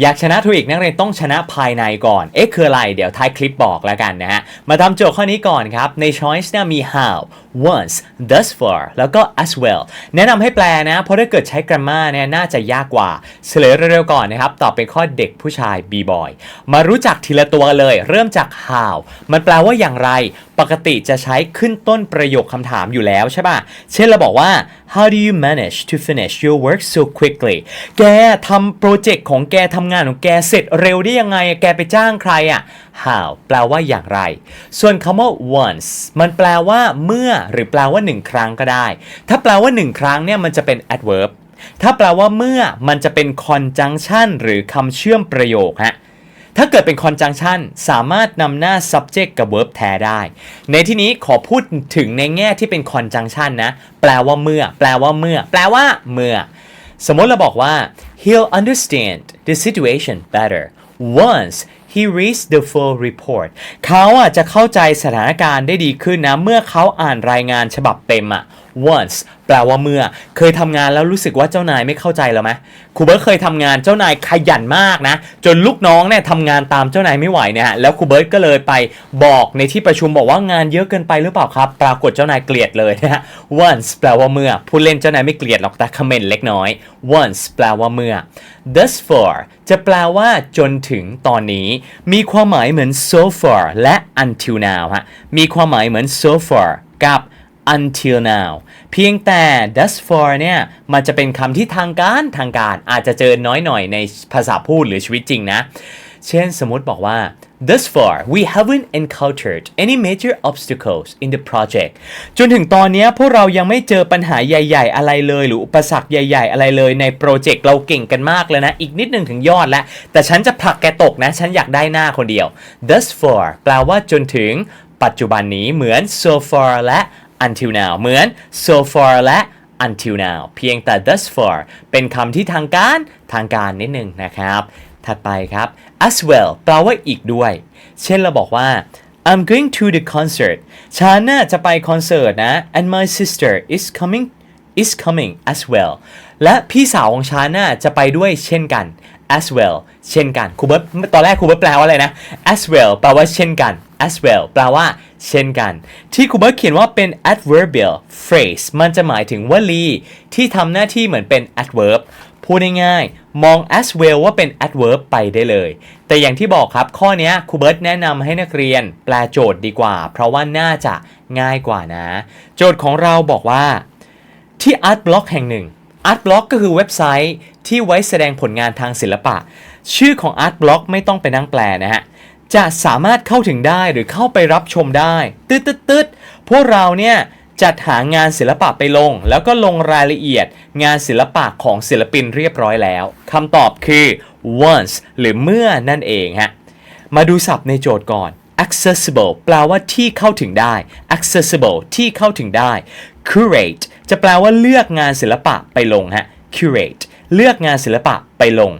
อยากชนะทูอีกนักเรียนต้องชนะภายในก่อน เอ๊ะคืออะไร เดี๋ยวท้ายคลิปบอกแล้วกันนะฮะ มาทำโจทย์ข้อนี้ก่อนครับ ใน choice เนี่ยมี how once thus far แล้วก็ as well แนะนำให้แปลนะ เพราะถ้าเกิดใช้ grammar เนี่ยน่าจะยากกว่าเฉลยเร็วๆก่อนนะครับ ตอบเป็นข้อเด็กผู้ชาย b boy มารู้จักทีละตัวเลย เริ่มจาก how มันแปลว่าอย่างไร ปกติจะใช้ขึ้นต้นประโยคคำถามอยู่แล้วใช่ป่ะ เช่นเราบอกว่า how do you manage to finish your work so quickly แกทำโปรเจกต์ของแกทำงานของแกเสร็จเร็วได้ยังไง แกไปจ้างใครอะ how แปลว่าอย่างไร ส่วนคำว่า once มันแปลว่าเมื่อหรือแปลว่าหนึ่งครั้งก็ได้ ถ้าแปลว่าหนึ่งครั้งเนี่ยมันจะเป็น adverb ถ้าแปลว่าเมื่อมันจะเป็น conjunction หรือคำเชื่อมประโยคฮะถ้าเกิดเป็น conjunction สามารถนำหน้า subject กับ verb แทนได้ ในที่นี้ขอพูดถึงในแง่ที่เป็น conjunction นะ แปลว่าเมื่อ แปลว่าเมื่อ แปลว่าเมื่อ สมมติเราบอกว่า he'll understand the situation better once he reads the full report เขาอะจะเข้าใจสถานการณ์ได้ดีขึ้นนะ เมื่อเขาอ่านรายงานฉบับเต็มอะ once แปลว่าเมื่อ เคยทำงานแล้วรู้สึกว่าเจ้านายไม่เข้าใจแล้วไหมครูเบิร์ตเคยทำงานเจ้านายขยันมากนะ จนลูกน้องเนี่ยทำงานตามเจ้านายไม่ไหวเนี่ยฮะแล้วครูเบิร์ตก็เลยไปบอกในที่ประชุมบอกว่างานเยอะเกินไปหรือเปล่าครับ ปรากฏเจ้านายเกลียดเลยนะฮะ once แปลว่าเมื่อ ผู้เล่นเจ้านายไม่เกลียดหรอกแต่คอมเมนต์เล็กน้อย once แปลว่าเมื่อ thus far จะแปลว่าจนถึงตอนนี้ มีความหมายเหมือน so far และ until now ฮะมีความหมายเหมือน so far กับ until now เพียงแต่ thus far เนี่ยมันจะเป็นคำที่ทางการทางการอาจจะเจอน้อยหน่อยในภาษาพูดหรือชีวิตจริงนะ เช่นสมมติบอกว่า thus far we haven't encountered any major obstacles in the project จนถึงตอนนี้พวกเรายังไม่เจอปัญหาใหญ่ ๆ อะไรเลย หรืออุปสรรคใหญ่ ๆ อะไรเลยในโปรเจกต์เราเก่งกันมากเลยนะ อีกนิดหนึ่งถึงยอดแล้ว แต่ฉันจะผลักแกตกนะ ฉันอยากได้หน้าคนเดียว thus far แปลว่าจนถึงปัจจุบันนี้เหมือน so far และ until now เหมือน so far และ until now เพียงแต่ thus far เป็นคำที่ทางการทางการนิดนึงนะครับ ถัดไปครับ as well แปลว่าอีกด้วย เช่นเราบอกว่า I'm going to the concert ฉันน่ะจะไปคอนเสิร์ตนะ and my sister is coming is coming as well และพี่สาวของฉันน่ะจะไปด้วยเช่นกัน as well เช่นกันครูเบิร์ตตอนแรกครูเบิร์ตแปลว่าอะไรนะ as well แปลว่าเช่นกัน as well แปลว่า เช่นกัน ที่ครูเบิร์ตเขียนว่าเป็น adverbial phrase มันจะหมายถึงวลีที่ทำหน้าที่เหมือนเป็น adverb พูดง่ายๆ มอง as well ว่าเป็น adverb ไปได้เลย แต่อย่างที่บอกครับ ข้อนี้ครูเบิร์ตแนะนำให้นักเรียน แปลโจทย์ดีกว่า เพราะว่าน่าจะง่ายกว่านะ โจทย์ของเราบอกว่า ที่ Art Block แห่งหนึ่ง Art Block ก็คือเว็บไซต์ที่ไว้แสดงผลงานทางศิลปะ ชื่อของ Art Block ไม่ต้องไปนั่งแปลนะฮะ จะสามารถเข้าถึงได้หรือเข้าไปรับชมได้ตึ๊ดตึ๊ดตึ๊ดพวกเราเนี่ยจัดหางานศิลปะไปลง แล้วก็ลงรายละเอียดงานศิลปะของศิลปินเรียบร้อยแล้วคำตอบคือ once หรือเมื่อนั่นเองฮะมาดูศัพท์ในโจทย์ก่อน accessible แปลว่าที่เข้าถึงได้ accessible ที่เข้าถึงได้ curate จะแปลว่าเลือกงานศิลปะไปลงฮะ curate เลือกงานศิลปะไปลง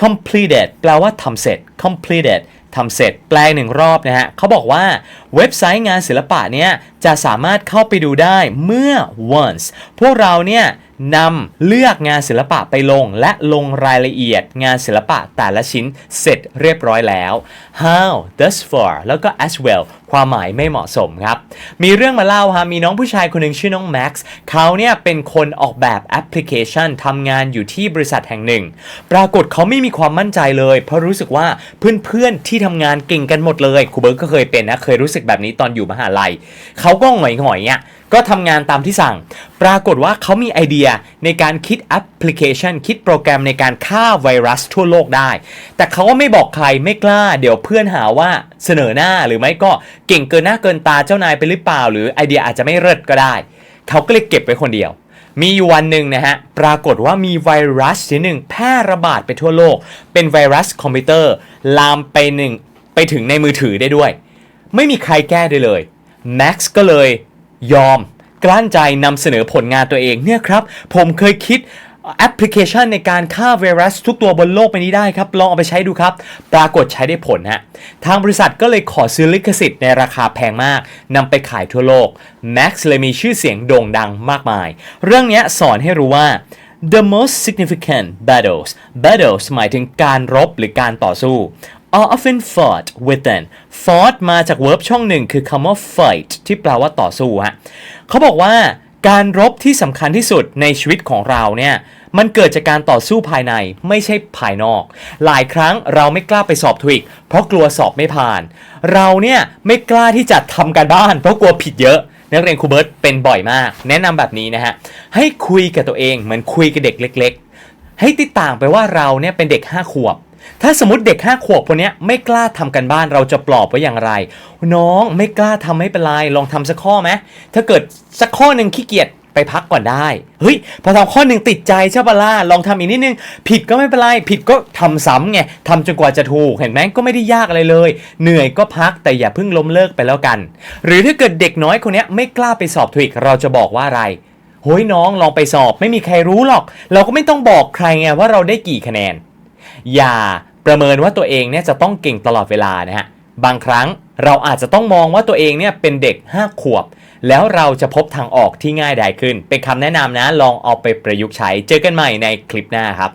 completed แปลว่าทำเสร็จ completed ทำเสร็จแปลงหนึ่งรอบนะฮะเขาบอกว่าเว็บไซต์งานศิลปะเนี่ยจะสามารถเข้าไปดูได้เมื่อ once พวกเราเนี่ยนำเลือกงานศิลปะไปลง และลงรายละเอียดงานศิลปะแต่ละชิ้นเสร็จเรียบร้อยแล้ว how thus far แล้วก็ as well ความหมายไม่เหมาะสมครับ มีเรื่องมาเล่าฮะมีน้องผู้ชายคนหนึ่งชื่อน้องแม็กซ์เขาเนี่ยเป็นคนออกแบบแอปพลิเคชันทำงานอยู่ที่บริษัทแห่งหนึ่ง ปรากฏเขาไม่มีความมั่นใจเลย เพราะรู้สึกว่าเพื่อนๆที่ทำงานเก่งกันหมดเลยครูเบิร์ตก็เคยเป็นนะเคยรู้สึกแบบนี้ตอนอยู่มหาลัยเขาก็หงอยๆอะก็ทำงานตามที่สั่ง ปรากฏว่าเขามีไอเดียในการคิดแอปพลิเคชัน คิดโปรแกรมในการฆ่าไวรัสทั่วโลกได้ แต่เขาก็ไม่บอกใครไม่กล้า เดี๋ยวเพื่อนหาว่าเสนอหน้าหรือไม่ก็เก่งเกินหน้าเกินตาเจ้านายไปหรือเปล่า หรือไอเดียอาจจะไม่เลิศก็ได้ เขาก็เลยเก็บไว้คนเดียว มีวันหนึ่งนะฮะ ปรากฏว่ามีไวรัสชนิดหนึ่งแพร่ระบาดไปทั่วโลก เป็นไวรัสคอมพิวเตอร์ ลามไปหนึ่งไปถึงในมือถือได้ด้วย ไม่มีใครแก้ได้เลยแม็กซ์ก็เลยยอมกลั้นใจนำเสนอผลงานตัวเองเนี่ยครับ ผมเคยคิด แอปพลิเคชันในการฆ่าไวรัสทุกตัวบนโลกใบนี้ได้ครับ ลองเอาไปใช้ดูครับ ปรากฏใช้ได้ผลฮะ ทางบริษัทก็เลยขอซื้อลิขสิทธิ์ในราคาแพงมากนำไปขายทั่วโลก Max เลยมีชื่อเสียงโด่งดังมากมาย เรื่องนี้สอนให้รู้ว่า the most significant battles battles หมายถึงการรบหรือการต่อสู้ are often fought within fought มาจาก verb ช่องหนึ่งคือคำว่า fight ที่แปลว่าต่อสู้ฮะเขาบอกว่า การรบที่สำคัญที่สุดในชีวิตของเราเนี่ยมันเกิดจากการต่อสู้ภายในไม่ใช่ภายนอก หลายครั้งเราไม่กล้าไปสอบทวิกเพราะกลัวสอบไม่ผ่าน เราเนี่ยไม่กล้าที่จะทำการบ้าน เพราะกลัวผิดเยอะนักเรียนครูเบิร์ตเป็นบ่อยมาก แนะนำแบบนี้นะฮะให้คุยกับตัวเองเหมือนคุยกับเด็กเล็ก ๆ ให้ติดต่างไปว่าเราเนี่ยเป็นเด็ก 5 ขวบ ถ้าสมมติเด็ก 5 ขวบคนนี้ไม่กล้าทำกันบ้านเราจะปลอบไว้อย่างไร น้องไม่กล้าทำไม่เป็นไรลองทำสักข้อไหมถ้าเกิดสักข้อหนึ่งขี้เกียจไปพักก่อนได้ เฮ้ย พอทำข้อหนึ่งติดใจใช่ปะล่ะลองทำอีกนิดนึง ผิดก็ไม่เป็นไร ผิดก็ทำซ้ำไงทำจนกว่าจะถูก เห็นไหมก็ไม่ได้ยากอะไรเลย เหนื่อยก็พักแต่อย่าเพิ่งล้มเลิกไปแล้วกัน หรือถ้าเกิดเด็กน้อยคนนี้ไม่กล้าไปสอบทวิกเราจะบอกว่าอะไรเฮ้ยน้องลองไปสอบไม่มีใครรู้หรอก เราก็ไม่ต้องบอกใครไงว่าเราได้กี่คะแนน อย่าประเมินว่าตัวเองเนี่ยจะต้องเก่งตลอดเวลานะฮะบางครั้งเราอาจจะต้องมองว่าตัวเองเนี่ยเป็นเด็ก 5 ขวบ แล้วเราจะพบทางออกที่ง่ายดายขึ้น เป็นคำแนะนำนะลองเอาไปประยุกต์ใช้เจอกันใหม่ในคลิปหน้าครับ